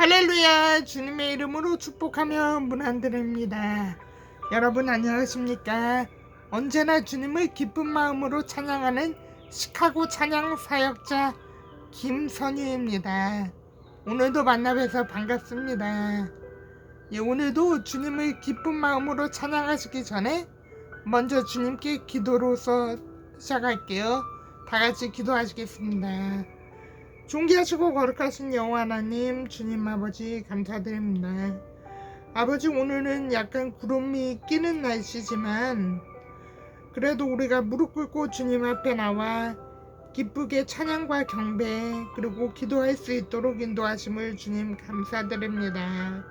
할렐루야 주님의 이름으로 축복하며 문안드립니다. 여러분 안녕하십니까? 언제나 주님을 기쁜 마음으로 찬양하는 시카고 찬양 사역자 김선유입니다. 오늘도 만나 뵈서 반갑습니다. 예, 오늘도 주님을 기쁜 마음으로 찬양하시기 전에 먼저 주님께 기도로서 시작할게요. 다 같이 기도하시겠습니다. 존귀하시고 거룩하신 여호와 하나님 주님 아버지 감사드립니다. 아버지 오늘은 약간 구름이 끼는 날씨지만 그래도 우리가 무릎 꿇고 주님 앞에 나와 기쁘게 찬양과 경배 그리고 기도할 수 있도록 인도하심을 주님 감사드립니다.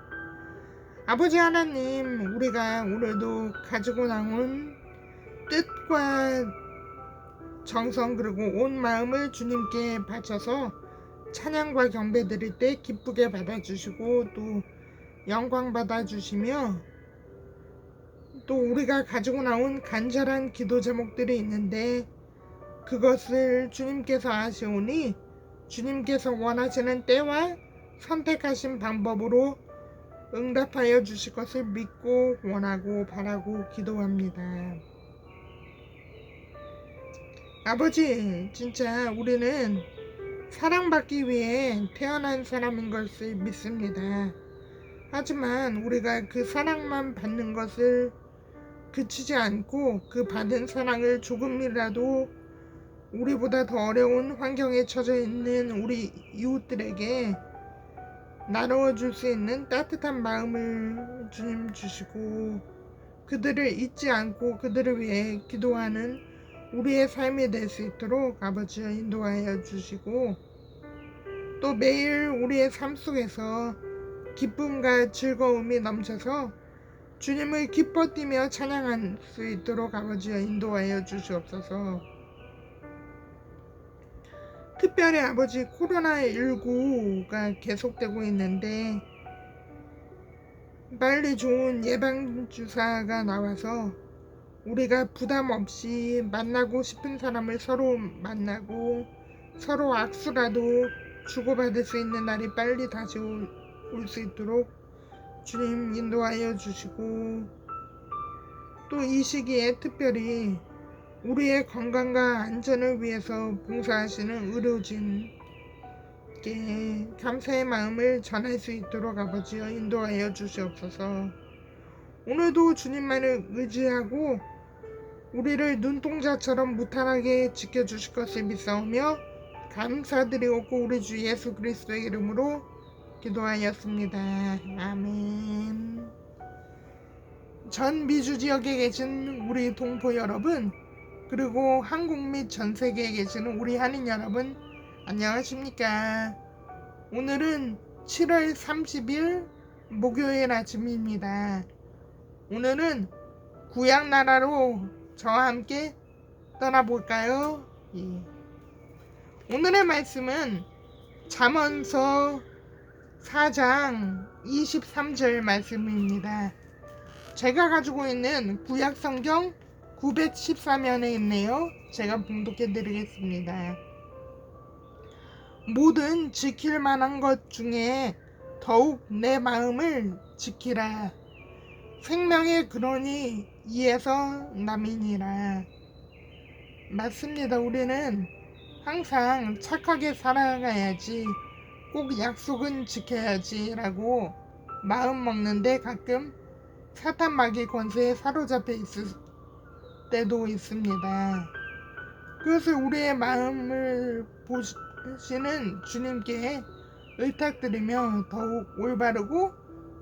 아버지 하나님 우리가 오늘도 가지고 나온 뜻과 정성 그리고 온 마음을 주님께 바쳐서 찬양과 경배 드릴 때 기쁘게 받아주시고 또 영광 받아주시며 또 우리가 가지고 나온 간절한 기도 제목들이 있는데 그것을 주님께서 아시오니 주님께서 원하시는 때와 선택하신 방법으로 응답하여 주실 것을 믿고 원하고 바라고 기도합니다. 아버지, 진짜 우리는 사랑받기 위해 태어난 사람인 것을 믿습니다. 하지만 우리가 그 사랑만 받는 것을 그치지 않고 그 받은 사랑을 조금이라도 우리보다 더 어려운 환경에 처져 있는 우리 이웃들에게 나누어 줄 수 있는 따뜻한 마음을 주님 주시고 그들을 잊지 않고 그들을 위해 기도하는 우리의 삶이 될 수 있도록 아버지여 인도하여 주시고 또 매일 우리의 삶 속에서 기쁨과 즐거움이 넘쳐서 주님을 기뻐 뛰며 찬양할 수 있도록 아버지여 인도하여 주시옵소서. 특별히 아버지 코로나19가 계속되고 있는데 빨리 좋은 예방주사가 나와서 우리가 부담 없이 만나고 싶은 사람을 서로 만나고 서로 악수라도 주고받을 수 있는 날이 빨리 다시 올 수 있도록 주님 인도하여 주시고 또 이 시기에 특별히 우리의 건강과 안전을 위해서 봉사하시는 의료진께 감사의 마음을 전할 수 있도록 아버지여 인도하여 주시옵소서. 오늘도 주님만을 의지하고 우리를 눈동자처럼 무탈하게 지켜주실 것을 믿사오며 감사드리옵고 우리 주 예수 그리스도의 이름으로 기도하였습니다. 아멘. 전 미주 지역에 계신 우리 동포 여러분 그리고 한국 및 전 세계에 계시는 우리 한인 여러분 안녕하십니까? 오늘은 7월 30일 목요일 아침입니다. 오늘은 구약 나라로 저와 함께 떠나볼까요? 예. 오늘의 말씀은 잠언서 4장 23절 말씀입니다. 제가 가지고 있는 구약 성경 914면에 있네요. 제가 봉독해 드리겠습니다. 모든 지킬 만한 것 중에 더욱 내 마음을 지키라. 생명의 근원이 이에서 남이니라. 맞습니다. 우리는 항상 착하게 살아가야지, 꼭 약속은 지켜야지라고 마음 먹는데 가끔 사탄 마귀 권세에 사로잡혀 있을 때도 있습니다. 그것을 우리의 마음을 보시는 주님께 의탁드리며 더욱 올바르고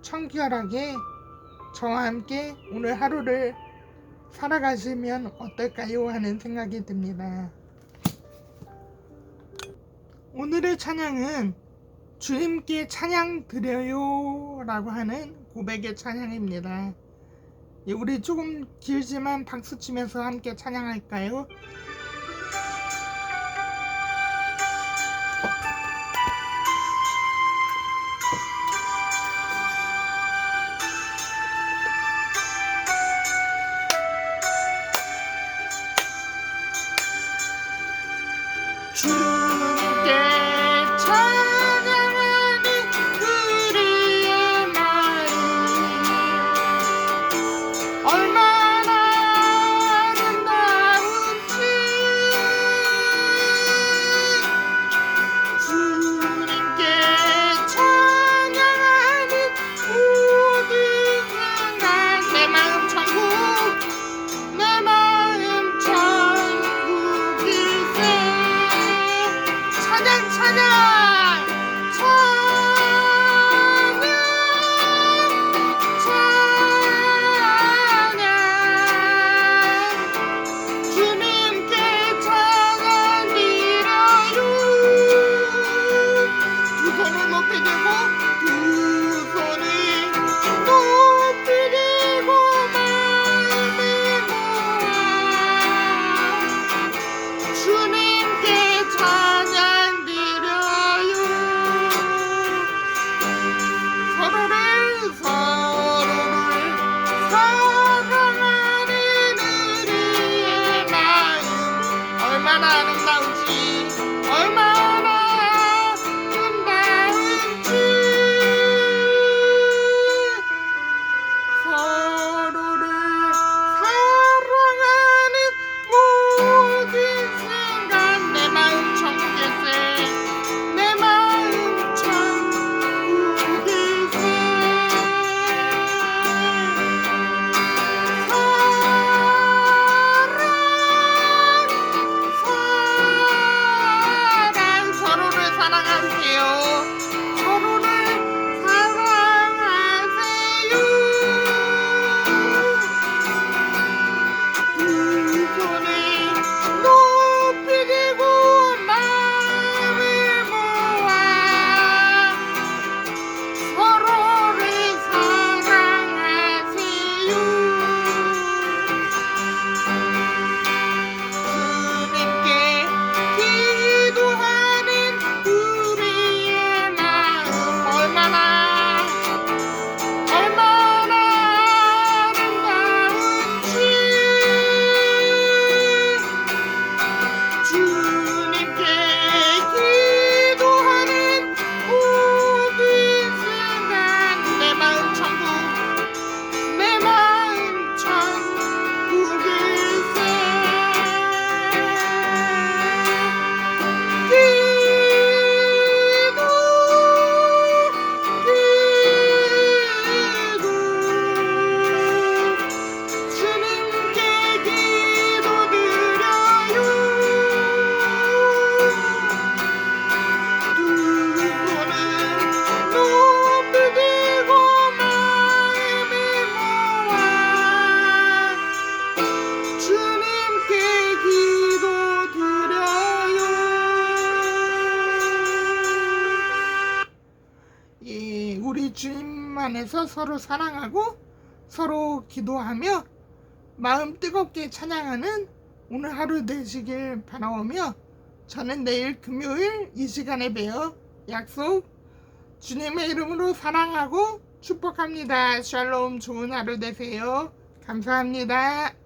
청결하게 저와 함께 오늘 하루를 살아가시면 어떨까요? 하는 생각이 듭니다. 오늘의 찬양은 주님께 찬양 드려요 라고 하는 고백의 찬양입니다. 예, 우리 조금 길지만 박수 치면서 함께 찬양할까요? 주 안에서 서로 사랑하고 서로 기도하며 마음 뜨겁게 찬양하는 오늘 하루 되시길 바라오며 저는 내일 금요일 이 시간에 봬요. 약속. 주님의 이름으로 사랑하고 축복합니다. 샬롬 좋은 하루 되세요. 감사합니다.